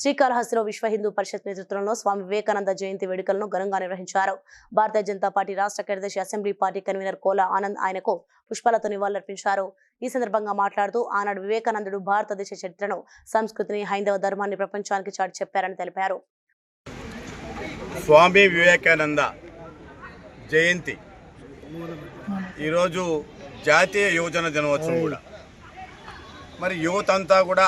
శ్రీకాళహస్తిలో విశ్వ హిందూ పరిషత్ నేతృత్వంలో స్వామి వివేకానంద జయంతి వేడుకలను ఘనంగా నిర్వహించారు. భారతీయ జనతా పార్టీ రాష్ట్ర కార్యదర్శి assembly party convener Kola Anand ఆయనకు పుష్పాలతో నివాళులర్పించారు. ఈ సందర్భంగా మాట్లాడుతూ ఆనాడు వివేకానందుడు భారతదేశ చరిత్రను సంస్కృతిని హైందవ ధర్మాన్ని ప్రపంచానికి చాటి చెప్పారని తెలిపారు. స్వామి వివేకానంద జయంతి ఈరోజు జాతీయ యువజన దినోత్సవం కూడా. మరి యువత అంతా కూడా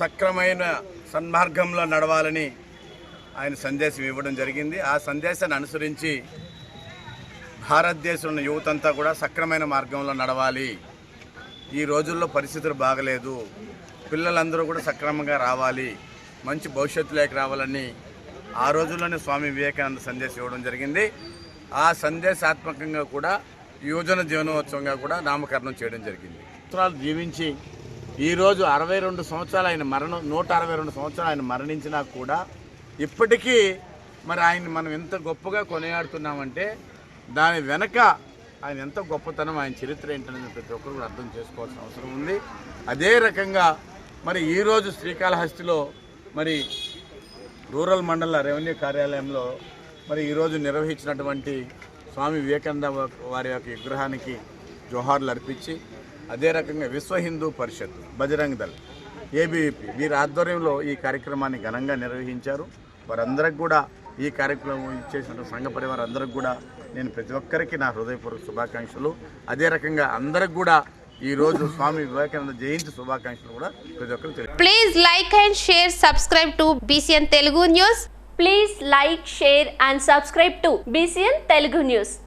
సక్రమైన సన్మార్గంలో నడవాలని ఆయన సందేశం ఇవ్వడం జరిగింది. ఆ సందేశాన్ని అనుసరించి భారతదేశంలో ఉన్న యువతంతా కూడా సక్రమైన మార్గంలో నడవాలి. ఈ రోజుల్లో పరిస్థితులు బాగలేదు. పిల్లలందరూ కూడా సక్రమంగా రావాలి. మంచి భవిష్యత్తులోకి రావాలని ఆ రోజుల్లోనే స్వామి వివేకానంద సందేశం ఇవ్వడం జరిగింది. ఆ సందేశాత్మకంగా కూడా యువజన జీవనోత్సవంగా కూడా నామకరణం చేయడం జరిగింది. సంవత్సరాలు జీవించి ఈరోజు అరవై రెండు సంవత్సరాలు ఆయన మరణం నూట అరవై రెండు సంవత్సరాలు ఆయన మరణించినా కూడా ఇప్పటికీ మరి ఆయన మనం ఎంత గొప్పగా కొనియాడుతున్నామంటే దాని వెనక ఆయన ఎంత గొప్పతనం ఆయన చరిత్ర ఏంటనేది ప్రతి ఒక్కరు కూడా అర్థం చేసుకోవాల్సిన అవసరం ఉంది. అదే రకంగా మరి ఈరోజు శ్రీకాళహస్తిలో మరి రూరల్ మండల రెవెన్యూ కార్యాలయంలో మరి ఈరోజు నిర్వహించినటువంటి స్వామి వివేకానంద వారి యొక్క విగ్రహానికి జోహార్లు అర్పించి అదే రకంగా విశ్వ హిందూ పరిషత్ బజరంగ్ దళ్ ఏబీవీపీ వీరి ఆధ్వర్యంలో ఈ కార్యక్రమాన్ని ఘనంగా నిర్వహించారు. వారందరికి కూడా ఈ కార్యక్రమం ఇచ్చేసిన సంఘ పరివారం అందరికి కూడా నేను ప్రతి ఒక్కరికి నా హృదయపూర్వక శుభాకాంక్షలు. అదే రకంగా అందరికి కూడా ఈరోజు స్వామి వివేకానంద జయంతి శుభాకాంక్షలు కూడా ప్రతి ఒక్కరికి please like and share subscribe subscribe BCN Telugu news please like share and subscribe to BCN Telugu news